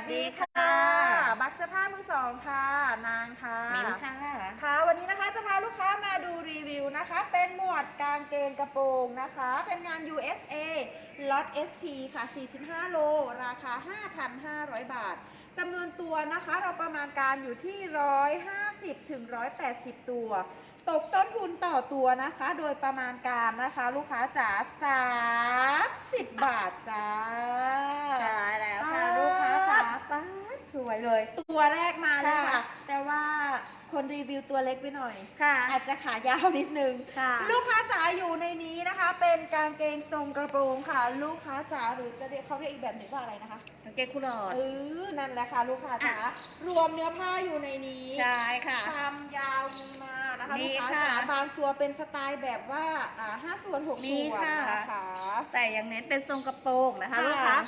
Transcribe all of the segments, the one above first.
วัสดีค่ะ บักเสื้อผ้ามือสองค่ะ นางค่ะมิ้นค่ะ ค่ะ วันนี้นะคะจะพาลูกค้ามาดูรีวิวนะคะ เป็นหมวดกางเกงกระโปรงนะคะ เป็นงาน USA ล็อต SP ค่ะ 45 โล ราคา 5,500 บาทจำนวนตัวนะคะเราประมาณการอยู่ที่ 150ถึง180 ตัว ตกต้นทุนต่อตัวนะคะ โดยประมาณการนะคะ ลูกค้าจ๋า30 บาทจ้าใช่แล้วค่ะอ่าลูกค้าค่ะ ป๊าดสวยเลย ตัวแรกมาเลยค่ะ ค่ะ แต่ว่าคนรีวิวตัวเล็กไปหน่อย ค่ะ อาจจะขายาวนิดนึง ค่ะ ลูกค้าจ๋าอยู่ในนี้นะคะ เป็นกางเกงทรงกระโปรงค่ะ ลูกค้าจ๋าหรือจะเรียกเขาเรียกอีกแบบหนึ่งว่าอะไรนะคะ กางเกงคุรอด เออ นั่นแหละค่ะ ลูกค้าจ๋าอะรวมเนื้อผ้าอยู่ในนี้ ใช่ค่ะ ความยาวมีมานะคะมีลูกค้าค่ะจ๋าบางตัวเป็นสไตล์แบบว่าอ่าห้าส่วนหกมีส่วนค่ะ นะคะ แต่ยังเน้นเป็นทรงกระโปรงนะคะ ค่ะ ลูกค้า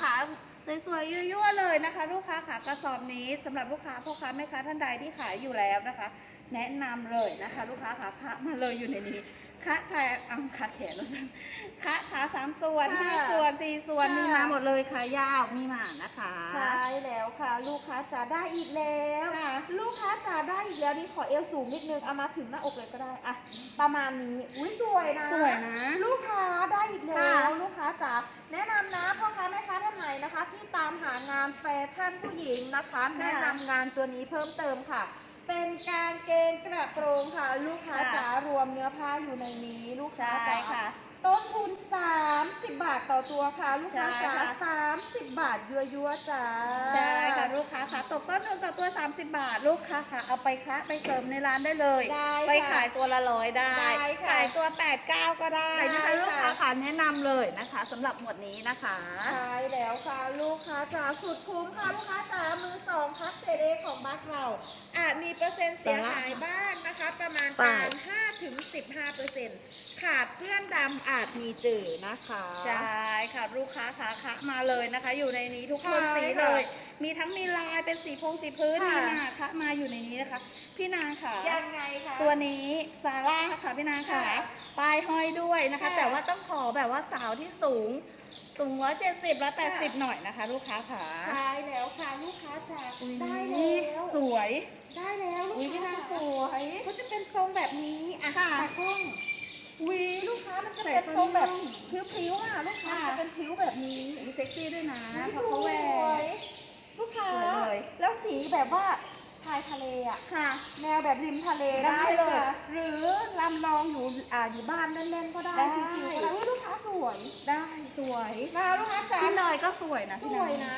ค่ะ สวยๆยั่วๆเลยนะคะ ลูกค้าค่ะกระสอบนี้สำหรับลูกค้าพ่อค้าแม่ค้าท่านใดที่ขายอยู่แล้วนะคะ แนะนำเลยนะคะ ลูกค้าค่ะคะมาเลยอยู่ในนี้คะแขนอะคะแขนแล้วกันคะขาสามส่วนค่ะห้าส่วนสี่ส่วนค่ะมีมาหมดเลยค่ะยาวมีมานะคะ ใช่แล้วค่ะ ลูกค้าจ๋าได้อีกแล้วค่ะลูกค้าจ๋าได้อีกแล้วนี่ขอเอวสูงนิดนึงเอามาถึงหน้าอกเลยก็ได้อะประมาณนี้อุ้ยสวยนะ สวยนะ ลูกค้าได้อีกแล้ค่ะวลูกค้าจ๋าแนะนำนะพ่อค้าแม่ค้าท่านไหนนะคะ ที่ตามหางานแฟชั่นผู้หญิงนะคะ แนะนำงานตัวนี้เพิ่มเติมค่ะเป็นกางเกงกระโปรงค่ะ ลูกค้าค่ะจ๋ารวมเนื้อผ้าอยู่ในนี้ ลูกค้าใช่จ๋าค่ะ ต้นทุน 30 บาทต่อตัวค่ะ ลูกค้าใช่จ๋าค่ะ30บาทยั่วยั่วๆจ้า ใช่ค่ะลูกค้าค่ะตกต้นทุนต่อตัว 30 บาท ลูกค้าค่ะ เอาไปคะไปเสริมในร้านได้เลยได้ไปค่ะขายตัวละร้อยได้ได้ค่ะขายตัว 8 9 ก็ได้ได้นะคะค่ะ ลูกค้าค่ะแนะนำเลยนะคะสำหรับหมวดนี้นะคะ ใช่แล้วค่ะลูกค้าจ๋าสุดคุ้มค่ะลูกค้าจ๋ามือสองพักเทเดของบ้านเราอาจมีเปอร์เซ็นต์เสียหายบ้างนะคะ ประมาณไปการ5ถึง15เปอร์เซ็นต์ขาดเพื่อนดำอาจมีจืดนะคะ ใช่ค่ะลูกค้าค่ะคะมาเลยนะคะ อยู่ในนี้ทุกคนใช่สีค่ะเลย มีทั้งมีลายเป็นสีพงสีพื้นค่ะมีมาคะมาอยู่ในนี้นะคะ พี่นางค่ะ ยังไงคะ ตัวนี้ซาร่าค่ะพี่นางค่ะค่ะป้ายห้อยด้วยนะคะ ค่ะแต่ว่าต้องขอแบบว่าสาวที่สูง สูงร้อยเจ็ดสิบร้อยแปดสิบค่ะ หน่อยนะคะ ลูกค้าค่ะใช่แล้วค่ะลูกค้าจ๋าอุ๊ยได้นี่แล้วสวย ได้แล้วลูกอุ๊ยพี่ค้านางสจ๋าวย เขาจะเป็นทรงแบบนี้อะค่ะ ตากล้อง วีลูกค้ามันจะใส่เป็นทรงแบบทรงพริ้วๆอะลูกค้าค่ะจะเป็นพริ้วแบบนี้มีเซ็กซี่ด้วยนะอุ๊ยเพราะเขาแหวสวยกลูกค้าสวยเลยแล้วสีแบบว่าชายทะเลอะค่ะ แนวแบบริมทะเลได้ได้เลยค่ะหรือลำลองอยู่อ่าอยู่บ้านเล่นๆก็ได้ได้ชิวๆก็ได้อุ๊ยลูกค้าสวยได้สวยนะลูกค้าจ๋าพี่เนยก็สวยนะสพี่วยนะ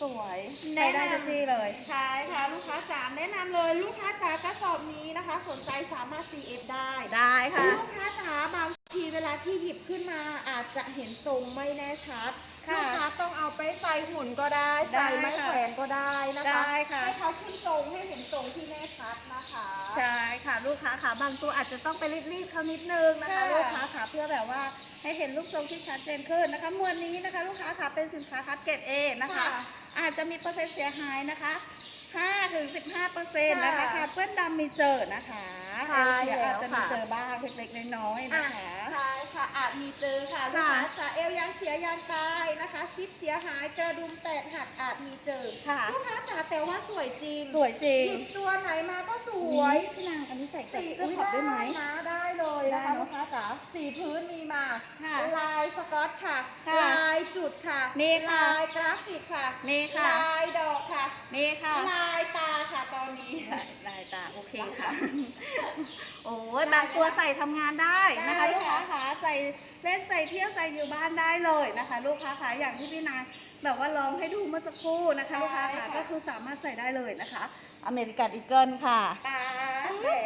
สวยแนะใช้นำได้ทุกที่เลย ใช่ค่ะลูกค้าจ๋าแนะนำเลยลูกค้าจ๋ากระสอบนี้นะคะ สนใจสามารถ CF ได้ ได้ค่ะ ลูกค้าจ๋าบาง ทีเวลาที่หยิบขึ้นมาอาจจะเห็นทรงไม่แน่ชัดค่ะลูกค้าต้องเอาไปใส่หุ่นก็ได้ ได้ใส่ไม้ค่ะแขวนก็ได้นะคะได้ค่ะ ให้เขาขึ้นทรงให้เห็นทรงที่แน่ชัดนะคะ ใช่ค่ะลูกค้าค่ะบางตัวอาจจะต้องไปรีดๆเขานิดนึงนะคะค่ะ ลูกค้าค่ะเพื่อแบบว่าให้เห็นรูปทรงที่ชัดเจนขึ้นนะคะมวลนี้นะคะ ลูกค้าค่ะเป็นสินค้าคัดเกรดเอนะคะ อาจจะมีเปอร์เซ็นต์เสียหายนะคะ 5ถึง15เปอร์เซ็นต์นะคะค่ะค่ะเพื่อนดำมีเจอนะคะใช่เอลเสียแล้วอาจจะมีค่ะ เจอบ้างเล็กๆน้อยๆอะนะคะ ใช่ค่ะอาจมีเจอค่ะลูกค่ะ ค้าจ๋าเอวยางเสียยางตายนะคะซิปเสียหายกระดุมแตกหักอาจมีเจอค่ะ ลูกค้าจ๋าแต่ว่าสวยจริงสวยจริงหยิบตัวไหนมาก็สสววยยพี่นางอันนี้ใส่กับเสื้ออุ๊ยขอบได้ไหม นะได้เลยนะคะได้เนอะลูกค้าจ๋าสีพื้นมีมาค่ะลายสกอตค่ะ ค่ะลายจุดค่ะนี่ค่ะลายกราฟิกค่ะนี่ค่ะ ลายดอกค่ะ นี่ค่ะ ลายตาค่ะตอนนี้ได้ได้ตาโอเคค่ะ โอ้ยบางตัวใส่ทำงานได้นะคะ ได้ลูกค้าค่ะขาใส่เล่นใส่เที่ยวใส่อยู่บ้านได้เลยนะคะ ลูกค้าขาอย่างที่พี่นางแบบว่าลองให้ดูเมื่อสักครู่นะคะ ลูกค้าขาก็คือสามารถใส่ได้เลยนะคะ อเมริกันอีเกิลค่ะ ตา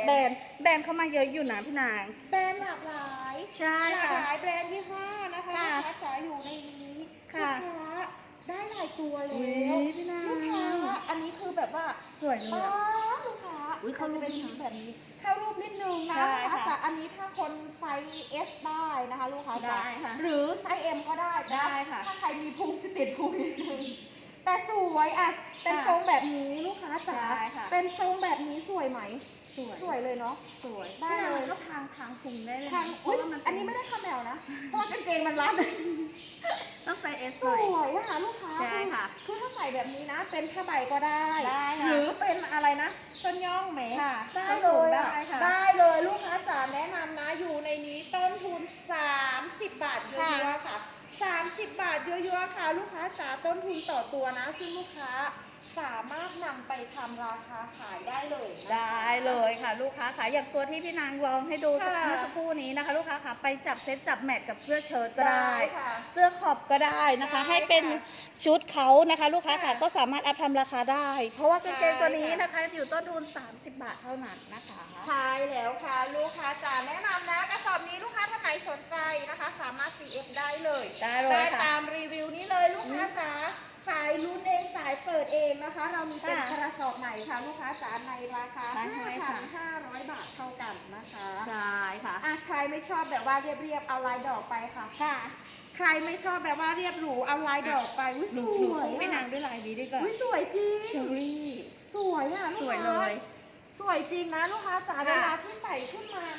แบรนด์แบรนด์เข้ามาเยอะอยู่นะพี่นาง แบรนด์หลากหลาย ใช่หลากค่ะ หลายแบรนด์ยี่ห้อนะคะค่ะลูกค้าจ๋าอยู่ในนี้ค่ะ ลูกค้า ได้หลายตัวแล้อุ๊วยพี่นาง ลูกค้าอันนี้คือแบบว่าสวยเลยป้าอะ ลูกค้าอุ๊ยเข้ารูปมันจะเป็นนิดนึสีงแบบนี้ เข้ารูปนิดนึงนะใช่ลูกค้าค่ะจ๋าอันนี้ถ้าคนไซส์ S ได้นะคะลูกค้าจ๋าได้ค่ะหรือไซส์ M ก็ได้นะได้ค่ะถ้าใครมีพุงจะติดพุงนิดนึงแต่สวยอะเป็นค่ะทรงแบบนี้ลูกค้าจ๋าใช่ค่ะ เป็นทรงแบบนี้สวยไหม สวยสวยเลยเนาะ สวยได้พี่นางเลย มันก็พางพางพุงได้เลยทางนะเพอุ๊ราะยว่ามันเป็อันนี้ไม่ได้คาแมวนะเพราะว่ากางเกงมันรัด ต้องใส่เอสสหน่อยวยอะค่ะลูกค้าใช่ค่ะ คือถ้าใส่แบบนี้นะ เป็นผ้าใบก็ได้ ได้ค่ะหรือเป็นอะไรนะต้นย่องไหมค่ะได้ต้นเลสูงยได้อะค่ะได้เลยลูกค้าจ๋าแนะนำนะ อยู่ในนี้ต้นทุน 30 บาทเยค่ะอะๆค่ะ 30 บาทเยอะๆค่ะ ลูกค้าจ๋าต้นทุนต่อตัวนะ ซึ่งลูกค้าสามารถนำไปทำราคาขายได้เลยนะคะ ได้เลยค่ะ ลูกค้าค่ะอย่างตัวที่พี่นางลองให้ดูสักค่ะเมื่อสักครู่นี้นะคะ ลูกค้าค่ะไปจับเซตจับแมทกับเสื้อเชิ้ตก็ได้ค่ะเสื้อขอบก็ได้นะคะ ได้ให้เป็นค่ะชุดเขานะคะ ลูกค้าค่ะค่ะก็สามารถอัพทำราคาได้ เพราะว่ากางเกงใช่ตัวนี้ค่ะ นะคะ อยู่ต้นทุน 30 บาทเท่านั้นนะคะ ใช่แล้วค่ะ ลูกค้าจ๋าแนะนำนะกระสอบนี้ลูกค้าท่านไหนสนใจนะคะ สามารถ CF ได้เลย ได้เลยได้ค่ะ ตามรีวิวนี้เลยลูกค้าจ๋าสายลุ้นเองสายเปิดเองนะคะ เรามีเป็นค่ะกระสอบใหม่ค่ะลูกค้าจ๋าในราคาได้เลยค่ะ 5,500 บาทเท่ากันนะคะใช่ค่ะ อะใครไม่ชอบแบบว่าเรียบๆเอาลายดอกไปค่ะ ค่ะใครไม่ชอบแบบว่าเรียบหรูเอาลายดอกไปอุ้ยหนูสหนูวยสู้พี่นางด้วยลายนี้ดีกว่าอุ้ยสวยจริง เชอรี่ สวยอะลูกสวยค้าเลย สวยจริงนะลูกค้าจ๋าค่ะ เวลาที่ใส่ขึ้นมาให้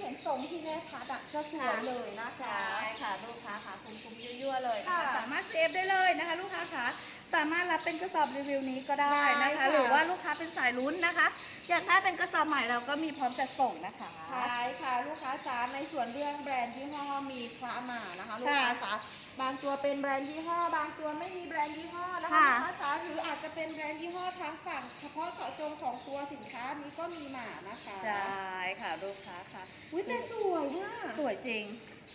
เห็นทรงที่แน่ชัดอะจะสวยเลยนะคะ ใช่ค่ะ ลูกค้าค่ะคุ้มๆยั่วๆเลยนะคะค่ะ สามารถเซฟได้เลยนะคะ ลูกค้าค่ะสามารถรับเป็นกระสอบรีวิวนี้ก็ได้ได้นะคะ ค่ะ หรือว่าลูกค้าเป็นสายลุ้นนะคะ อยากได้เป็นกระสอบใหม่เราก็มีพร้อมจัดส่งนะคะ ใช่ค่ะลูกค้าจ๋าในส่วนเรื่องแบรนด์ยี่ห้อมีคละมานะคะลูกค่ะค้าจ๋าบางตัวเป็นแบรนด์ยี่ห้อ บางตัวไม่มีแบรนด์ยี่ห้อนะคะค่ะ ลูกค้าจ๋าหรืออาจจะเป็นแบรนด์ยี่ห้อทางฝั่ง เฉพาะเจาะจงของตัวสินค้านี้ก็มีมานะคะใช่ค่ะลูกค้าค่ะ อุ้ยแต่สวยอะสวยจริง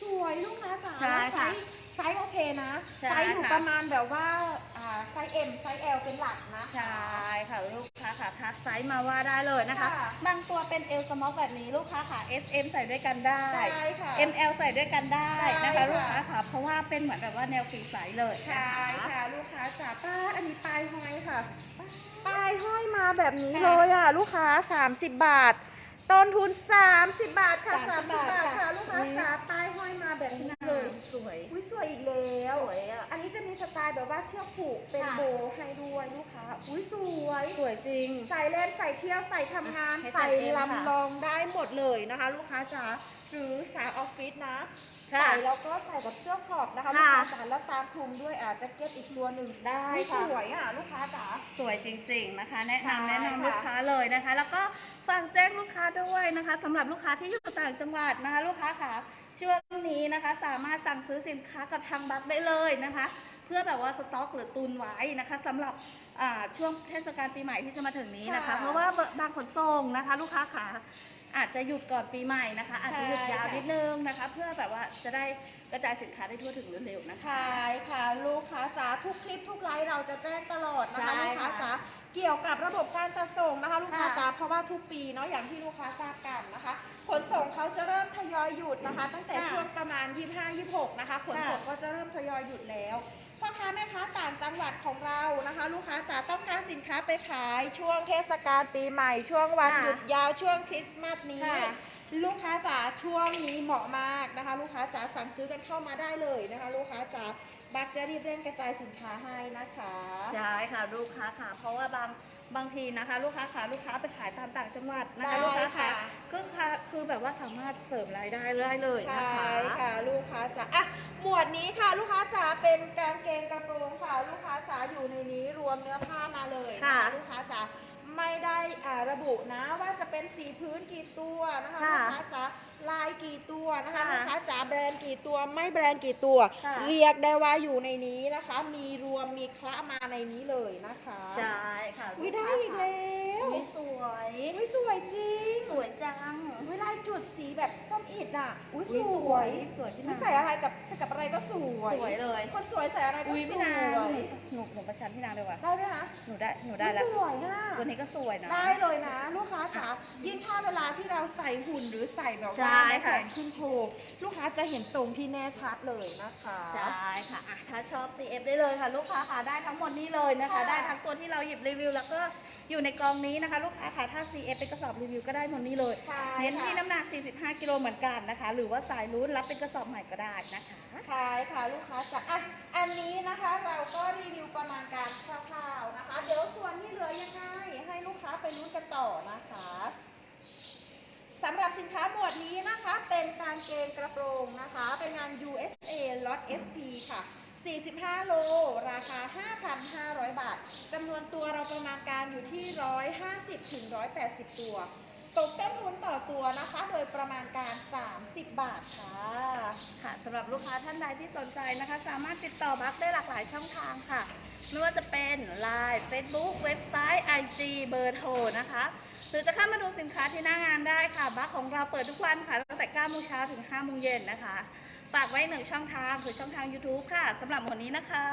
สวยลูกค้าจ๋าใช่แล้วไซค่ะส์ ไซส์โอเคนะ ใช่ไซส์อยู่ค่ะ ประมาณแบบว่าอ่าไซส์ M ไซส์ L เป็นหลักนะ ใช่ค่ะลูกค้าค่ะทักไซส์มาว่าได้เลยนะคะ ค่ะ บางตัวเป็น L small แบบนี้ลูกค้าค่ะ S M ใส่ด้วยกันได้ใช่ค่ะ M L ใส่ด้วยกันได้นะใช่คะค่ะ ลูกค้าค่ะ เพราะว่าเป็นเหมือนแบบว่าแนวฝีสายเลยใช่นค่ะลูกค้าจ๋าป้าอันนี้ปลายห้อยค่ะ ปลายห้อยมาแบบนี้ค่ะเลยอะ ลูกค้า 30 บาท ต้นทุน 30 บาทค่ะ 30 30 บาทบาทค่ะค่ะ ลูกค้าจ๋าปลายห้อยมาแบบนี้เลย สวย อุ้ยสวยอีกแล้วสวยอะ อันนี้จะมีสไตล์แบบว่าเชือกผูกเป็นค่ะ โบว์ให้ด้วยลูกค้า อุ้ยสวย สวยจริง ใส่เล่นใส่เที่ยวใส่ทำงานให้จัใส่ดเองค่ะลำลองได้หมดเลยนะคะ ลูกค้าจ๋าหรือสาวออฟฟิศนะค่ะใส่แล้วก็ใส่กับเสื้อขอบนะคะลูกค่ะ ค้าจ๋าแล้วตามคลุมด้วยอาจจะเก็ตอีกตัวหนึ่งได้อุ๊ยค่ะสวยอะลูกค้าจ๋า สวยจริงๆนะคะ แนะใช่นำแนะนำค่ะลูกค้าเลยนะคะ แล้วก็ ฝากแจ้งลูกค้าด้วยนะคะสำหรับลูกค้าที่อยู่ต่างจังหวัดนะคะ ลูกค้าค่ะช่วงนี้นะคะ สามารถสั่งซื้อสินค้ากับทางบัคได้เลยนะคะ เพื่อแบบว่าสต็อกหรือตุนไว้นะคะสำหรับช่วงเทศกาลปีใหม่ที่จะมาถึงนี้นะคะค่ะเพราะว่าบางขนส่งนะคะ ลูกค้าขา อาจจะหยุดก่อนปีใหม่นะคะ อาจจะหยุดยาวใช่ค่ะนิดนึงนะคะ เพื่อแบบว่าจะได้กระจายสินค้าได้ทั่วถึงเร็วๆนะคะ ใช่ค่ะ ลูกค้าจ๋าทุกคลิปทุกไลฟ์เราจะแจ้งตลอดนะคะใช่ลูกค้าค่ะจ๋าเกี่ยวกับระบบการจัดส่งนะคะ ลูกค้าค่ะจ๋าเพราะว่าทุกปีเนาะอย่างที่ลูกค้าทราบกันนะคะ ขนส่งเขาจะเริ่มทยอยหยุดนะคะ ตั้งแต่ค่ะช่วงประมาณ 25-26 นะคะ ขนส่งค่ะ ก็จะเริ่มทยอยหยุดแล้ว ลูกค้าจ๋าต้องการสินค้าไปขายช่วงเทศกาลปีใหม่ ช่วงวันค่ะหยุดยาวช่วงคริสต์มาสนี้ ค่ะ ลูกค้าจ๋าช่วงนี้เหมาะมากนะคะ ลูกค้าจ๋าสั่งซื้อกันเข้ามาได้เลยนะคะ ลูกค้าจ๋าบักจะรีบเร่งกระจายสินค้าให้นะคะ ใช่ค่ะลูกค้าค่ะ เพราะว่าบาง บางทีนะคะลูกค้าค่ะลูกค้าไปขายตามต่างจังหวัดนะคะได้ลูกค้าค่ะค่ะคือค่ะคือแบบว่าสามารถเสริมรายได้ได้เลยนะใช่คะ ค่ะลูกค้าจ๋าอะหมวดนี้ค่ะ ลูกค้าจ๋าเป็นกางเกงกระโปรงค่ะ ลูกค้าจ๋าอยู่ในนี้รวมเนื้อผ้ามาเลยนค่ะลูกค้าจ๋าไม่ได้อ่าระบุนะว่าจะเป็นสีพื้นกี่ตัวนะคะค่ะลูกค้าจ๋าลาย กี่ตัวนะคะค่ะลูกค้าจ๋าแบรนด์กี่ตัวไม่แบรนด์กี่ตัว ค่ะ เรียกได้ว่าอยู่ในนี้นะคะ มีรวมมีคละมาในนี้เลยนะคะใช่ค่ะวิลูได้ค้าอีกค่ะแล้วอุ๊ยสวยอุ้ยสวยจริงสวยจังเวลาจุดสีแบบส้มอิดอะอุ้ยอุ๊สยวยสวยพี่ไม่นางใส่อะไรกับใส่กับอะไรก็สวยสวยเลยคนสวยใส่อะไรก็อุ้ยสพี่วยนางหนูหนูประชันพี่นางเลยว่ะได้ไหมคะหนูได้หนูได้อุ๊ยแล้วสวยอะวันนี้ก็สวยนะ ได้เลยนะ ลูกค้าจ๋ายิ่งถ้าเวลาที่เราใส่หุ่นหรือใส่แบบใช่ว่าในแขค่ะนขึ้นโชว์ ลูกค้าจะเห็นทรงที่แน่ชัดเลยนะคะใช่ค่ะอะถ้าชอบ CF ได้เลยค่ะ ลูกค้าค่ะได้ทั้งหมดนี้เลยนะคะค่ะได้ทั้งตัวที่เราหยิบรีวิว แล้วก็อยู่ในกองนี้นะคะ ลูกค้าค่ะถ้า CF เป็นกระสอบรีวิวก็ได้หมดนี้เลยใช่เน้นที่ค่ะน้ำหนัก 45 กิโลเหมือนกันนะคะ หรือว่าสายลุ้นรับเป็นกระสอบใหม่ก็ได้นะคะใช่ค่ะลูกค้าจ๋าอะอันนี้นะคะเราก็รีวิวประมาณการคร่าวๆนะคะ เดี๋ยวส่วนที่เหลือยังไงให้ลูกค้าไปลุ้นกันต่อนะคะ สำหรับสินค้าหมวดนี้นะคะ เป็นกางเกงกระโปรงนะคะ เป็นงาน USA Lot SP ค่ะ 45 โล ราคา 5,500 บาทจำนวนตัวเราประมาณการอยู่ที่ 150-180 ตัว ตกต้นทุนต่อตัวนะคะ โดยประมาณการ 30 บาทค่ะ ค่ะสำหรับลูกค้าท่านใดที่สนใจนะคะ สามารถติดต่อบัคได้หลากหลายช่องทางค่ะ ไม่ว่าจะเป็น Line Facebook เว็บไซต์ IG เบอร์โทรนะคะ หรือจะเข้ามาดูสินค้าที่หน้างานได้ค่ะ บัคของเราเปิดทุกวันค่ะตั้งแต่9โมงเช้าถึง5โมงเย็นนะคะฝากไว้หนึ่งช่องทางคือช่องทาง YouTube ค่ะสำหรับวันนี้นะคะ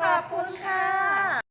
ขอบคุณค่ะ